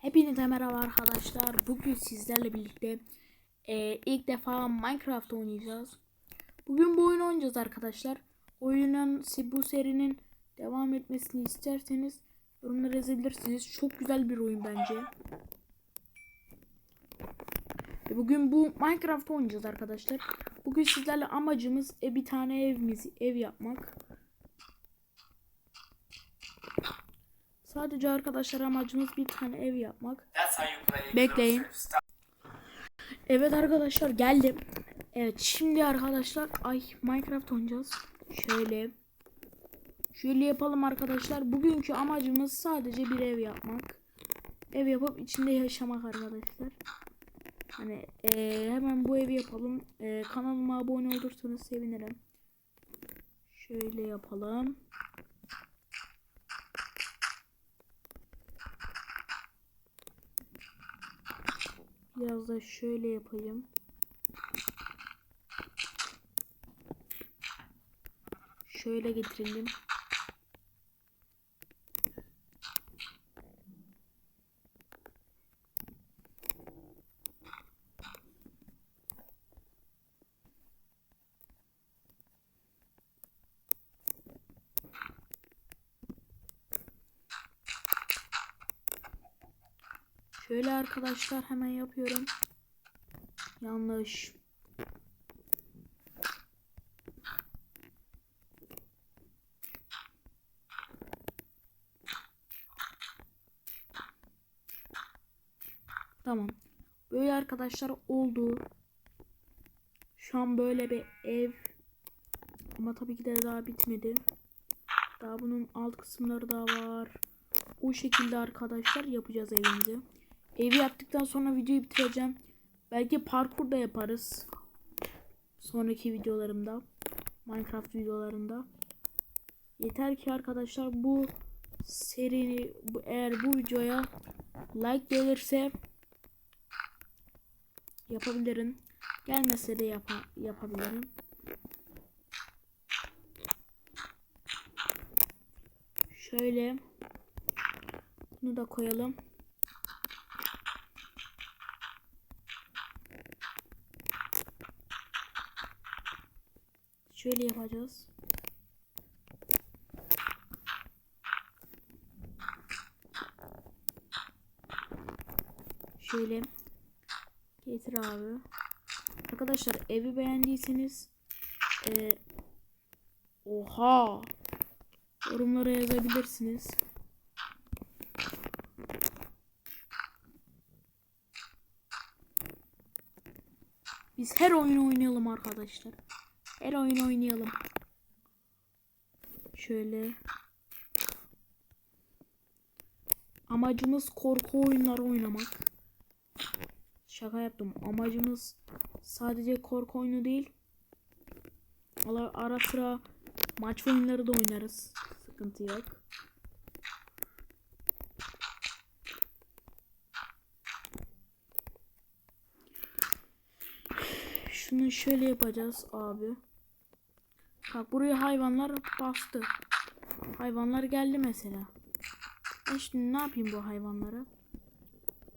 Hepinize merhaba arkadaşlar. Bugün sizlerle birlikte e, ilk defa Minecraft oynayacağız. Bugün bu oyunu oynayacağız arkadaşlar. Oyunun bu serinin devam etmesini isterseniz yorumlara yazabilirsiniz. Çok güzel bir oyun bence. Ve bugün bu Minecraft oynayacağız arkadaşlar. Bugün sizlerle amacımız e, bir tane evimizi ev yapmak. Sadece arkadaşlar amacımız bir tane ev yapmak. Bekleyin. Evet arkadaşlar geldim. Evet şimdi arkadaşlar ay Minecraft oynayacağız. Şöyle. Şöyle yapalım arkadaşlar. Bugünkü amacımız sadece bir ev yapmak. Ev yapıp içinde yaşamak arkadaşlar. Hani eee, hemen bu evi yapalım. Eee, kanalıma abone olursanız sevinirim. Şöyle yapalım. Biraz da şöyle yapayım. Şöyle getirelim. Şöyle arkadaşlar hemen yapıyorum. Yanlış. Tamam. Böyle arkadaşlar oldu. Şu an böyle bir ev. Ama tabii ki de daha bitmedi. Daha bunun alt kısımları da var. O şekilde arkadaşlar yapacağız evimizi. Evi yaptıktan sonra videoyu bitireceğim. Belki parkur da yaparız. Sonraki videolarımda. Minecraft videolarında. Yeter ki arkadaşlar bu serini bu, eğer bu videoya like gelirse yapabilirim. Gelmese de yapa, yapabilirim. Şöyle bunu da koyalım. Şöyle yapacağız. Şöyle getir abi. Arkadaşlar evi beğendiyseniz e, oha yorumlara yazabilirsiniz. Biz her oyunu oynayalım arkadaşlar. Her oyun oynayalım. Şöyle. Amacımız korku oyunları oynamak. Şaka yaptım. Amacımız sadece korku oyunu değil. Ara sıra maç oyunları da oynarız. Sıkıntı yok. Şunu şöyle yapacağız abi. Bak buraya hayvanlar bastı. Hayvanlar geldi mesela. Ben şimdi ne yapayım bu hayvanlara?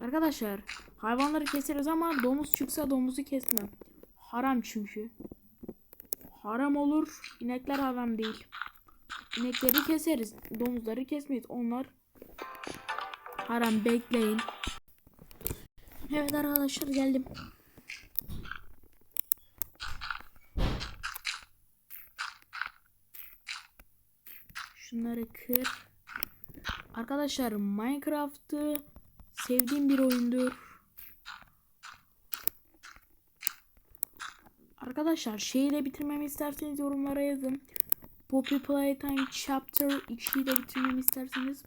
Arkadaşlar hayvanları keseriz ama domuz çıksa domuzu kesmem. Haram çünkü. Haram olur. İnekler haram değil. İnekleri keseriz. Domuzları kesmeyiz. Onlar haram bekleyin. Evet arkadaşlar geldim. Şunları kır. Arkadaşlar Minecraft'ı sevdiğim bir oyundur. Arkadaşlar şeyi de bitirmemi isterseniz yorumlara yazın. Poppy Playtime Chapter 2'yi de bitirmemi isterseniz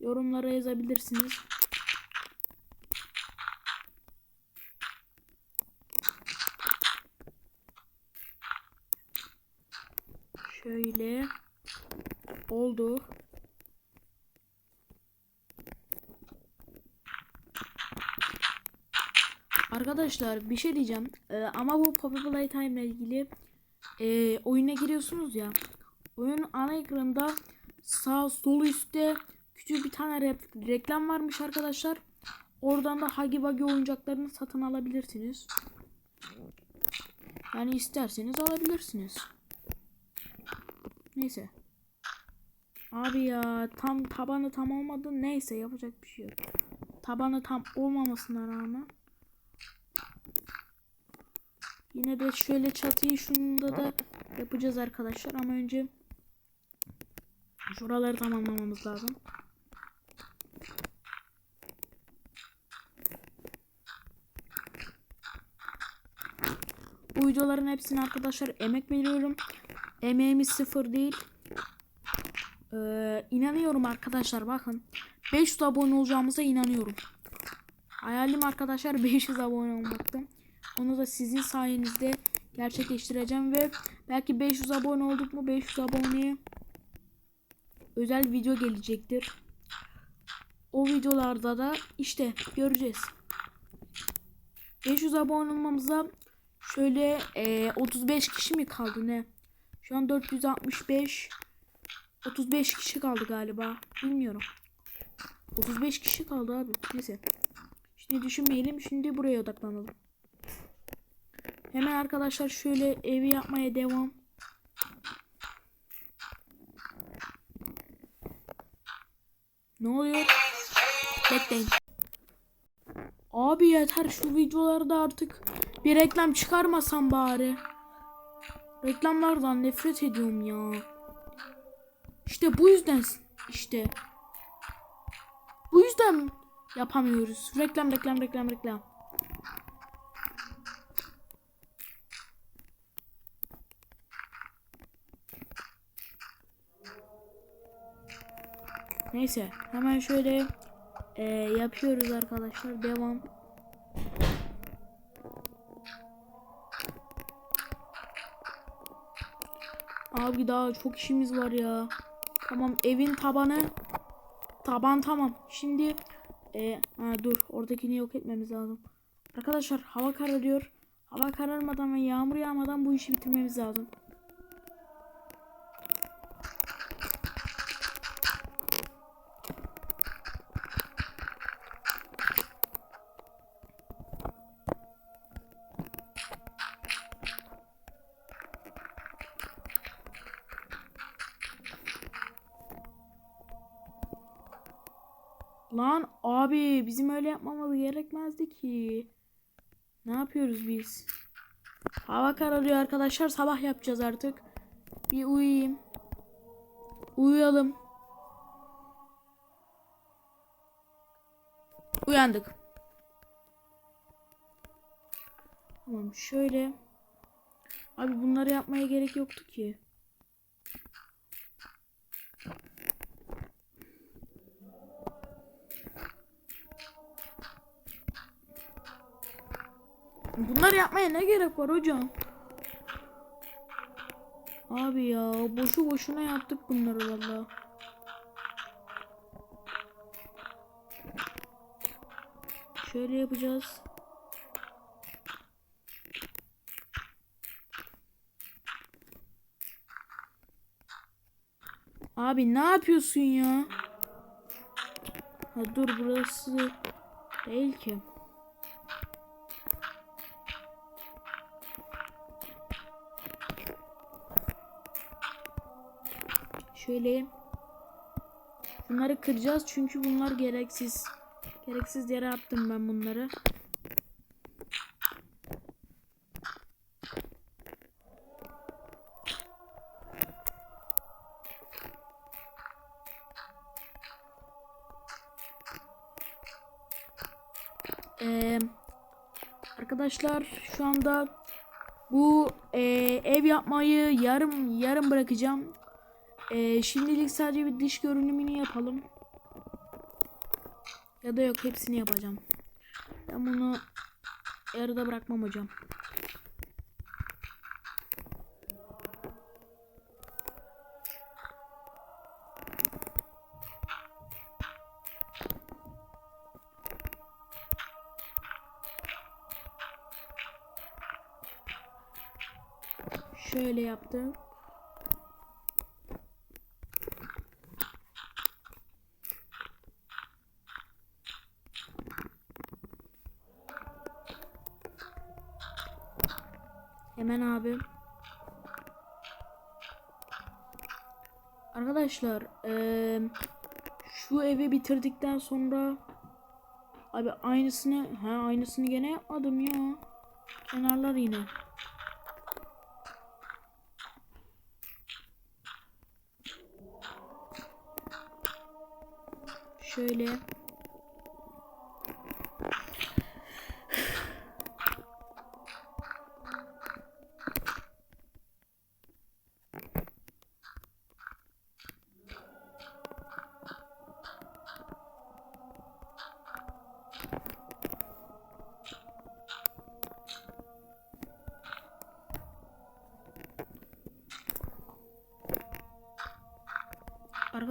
yorumlara yazabilirsiniz. Şöyle oldu. Arkadaşlar bir şey diyeceğim. Ee, ama bu Poppy Playtime ile ilgili e, oyuna giriyorsunuz ya. Oyun ana ekranında sağ sol üstte küçük bir tane re- reklam varmış arkadaşlar. Oradan da Hagi Wagi oyuncaklarını satın alabilirsiniz. Yani isterseniz alabilirsiniz. Neyse. Abi ya tam tabanı tam olmadı. Neyse yapacak bir şey yok. Tabanı tam olmamasına rağmen. Yine de şöyle çatıyı şunda da yapacağız arkadaşlar ama önce şuraları tamamlamamız lazım. Bu videoların hepsine arkadaşlar emek veriyorum. Emeğimiz sıfır değil. Ee, inanıyorum arkadaşlar bakın. 500 abone olacağımıza inanıyorum. Hayalim arkadaşlar 500 abone olmaktı. Onu da sizin sayenizde gerçekleştireceğim ve belki 500 abone olduk mu 500 aboneye özel video gelecektir. O videolarda da işte göreceğiz. 500 abone olmamıza şöyle e, 35 kişi mi kaldı ne? Şu an 465 35 kişi kaldı galiba. Bilmiyorum. 35 kişi kaldı abi. Neyse. Şimdi düşünmeyelim. Şimdi buraya odaklanalım. Hemen arkadaşlar şöyle evi yapmaya devam. Ne oluyor? Bekleyin. Abi yeter şu videolarda artık bir reklam çıkarmasam bari. Reklamlardan nefret ediyorum ya. İşte bu yüzden işte. Bu yüzden yapamıyoruz. Reklam reklam reklam reklam. Neyse hemen şöyle e, yapıyoruz arkadaşlar. Devam. Abi daha çok işimiz var ya. Tamam evin tabanı taban tamam. Şimdi e, ha, dur oradakini yok etmemiz lazım. Arkadaşlar hava kararıyor. Hava kararmadan ve yağmur yağmadan bu işi bitirmemiz lazım. Abi bizim öyle yapmamız gerekmezdi ki. Ne yapıyoruz biz? Hava kararıyor arkadaşlar. Sabah yapacağız artık. Bir uyuyayım. Uyuyalım. Uyandık. Tamam şöyle. Abi bunları yapmaya gerek yoktu ki. Bunları yapmaya ne gerek var hocam? Abi ya boşu boşuna yaptık bunları valla. Şöyle yapacağız. Abi ne yapıyorsun ya? Ha dur burası değil ki. Şöyle bunları kıracağız çünkü bunlar gereksiz. Gereksiz yere attım ben bunları. Ee, arkadaşlar şu anda bu e, ev yapmayı yarım yarım bırakacağım. Ee, şimdilik sadece bir dış görünümünü yapalım. Ya da yok hepsini yapacağım. Ben bunu yarıda bırakmam hocam. Şöyle yaptım. Hemen abi. Arkadaşlar eee, şu evi bitirdikten sonra abi aynısını ha aynısını gene yapmadım ya. Kenarlar yine. Şöyle.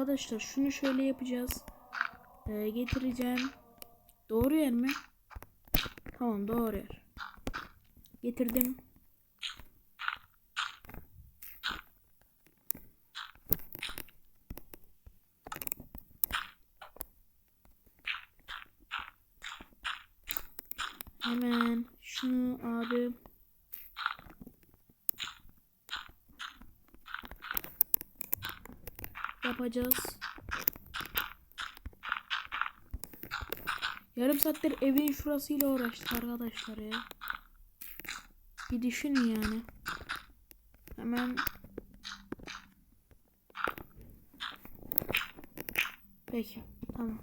Arkadaşlar şunu şöyle yapacağız. Ee, getireceğim. Doğru yer mi? Tamam doğru yer. Getirdim. Hemen şunu abi yapacağız. Yarım saattir evin şurasıyla uğraştık arkadaşlar ya. Bir düşünün yani. Hemen Peki tamam.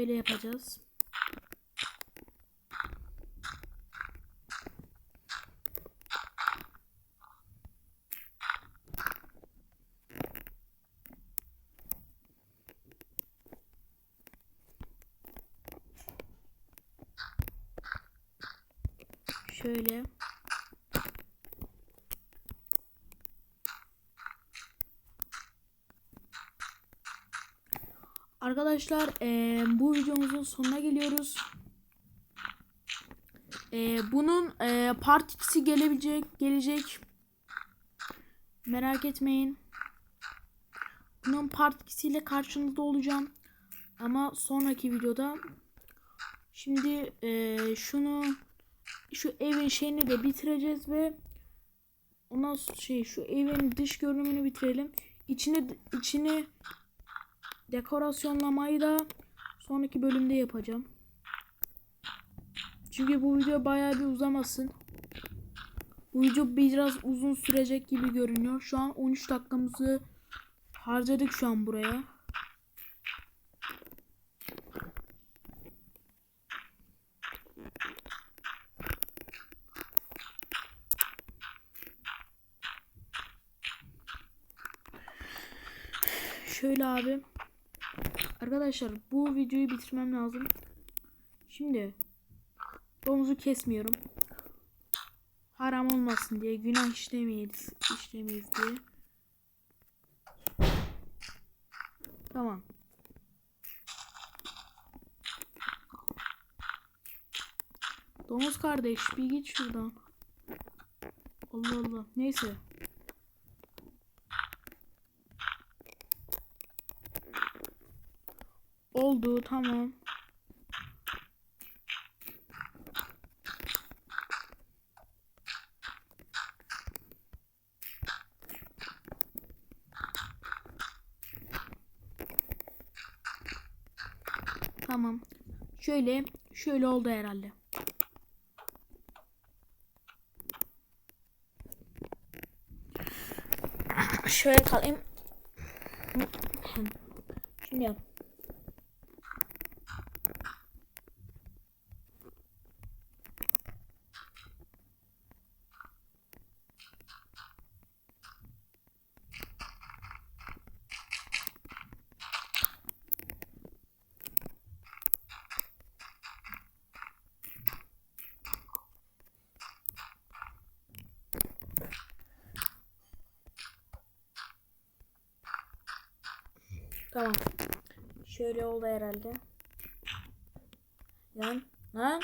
Şöyle yapacağız. Şöyle. Arkadaşlar eee, bu videomuzun sonuna geliyoruz. Eee, bunun eee, part 2'si gelebilecek, gelecek. Merak etmeyin. Bunun part 2'siyle karşınızda olacağım. Ama sonraki videoda. Şimdi eee, şunu şu evin şeyini de bitireceğiz ve ondan sonra şey şu evin dış görünümünü bitirelim. İçini içini dekorasyonlamayı da sonraki bölümde yapacağım. Çünkü bu video bayağı bir uzamasın. Bu video biraz uzun sürecek gibi görünüyor. Şu an 13 dakikamızı harcadık şu an buraya. Şöyle abi. Arkadaşlar bu videoyu bitirmem lazım. Şimdi domuzu kesmiyorum. Haram olmasın diye günah işlemeyiz, işlemeyiz diye. Tamam. Domuz kardeş bir git şuradan. Allah Allah. Neyse. Oldu tamam. Tamam. Şöyle şöyle oldu herhalde. Şöyle kalayım. Şimdi yap. Tamam. Şöyle oldu herhalde. Yan. Lan.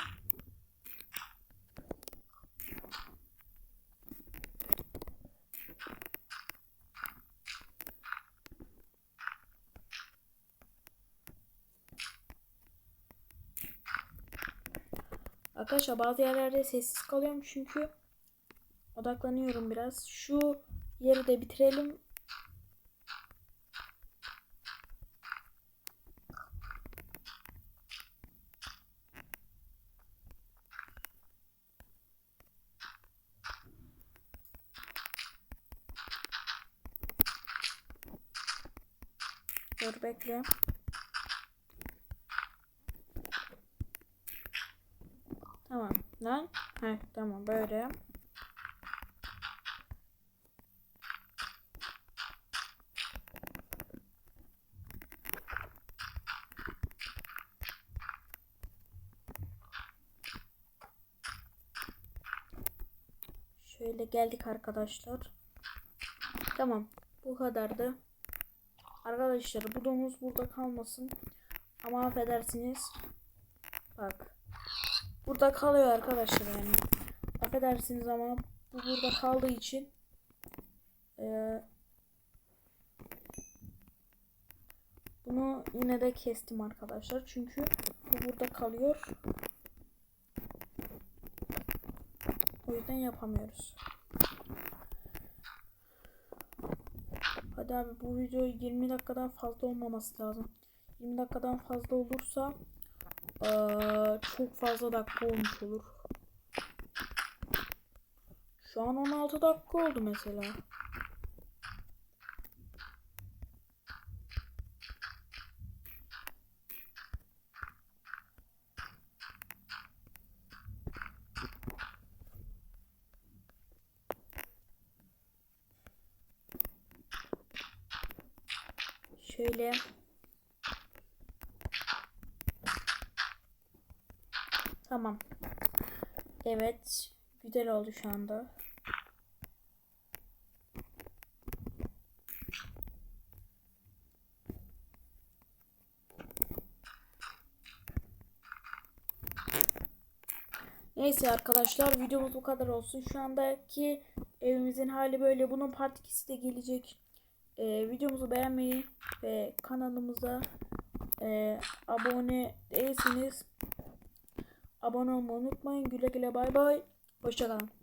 Arkadaşlar bazı yerlerde sessiz kalıyorum çünkü odaklanıyorum biraz. Şu yeri de bitirelim. Dur bekle. Tamam. Lan. Heh, tamam böyle. Şöyle geldik arkadaşlar. Tamam. Bu kadardı. Arkadaşlar bu domuz burada kalmasın. Ama affedersiniz. Bak. Burada kalıyor arkadaşlar yani. Affedersiniz ama bu burada kaldığı için eee, bunu yine de kestim arkadaşlar. Çünkü bu burada kalıyor. O yüzden yapamıyoruz. Hadi abi bu video 20 dakikadan fazla olmaması lazım. 20 dakikadan fazla olursa eee, çok fazla dakika olmuş olur. Şu an 16 dakika oldu mesela. Şöyle Tamam. Evet. Güzel oldu şu anda. Neyse arkadaşlar videomuz bu kadar olsun. Şu andaki evimizin hali böyle. Bunun part 2'si de gelecek. Ee, videomuzu beğenmeyi ve kanalımıza e, abone değilseniz abone olmayı unutmayın. Güle güle bay bay. Hoşçakalın.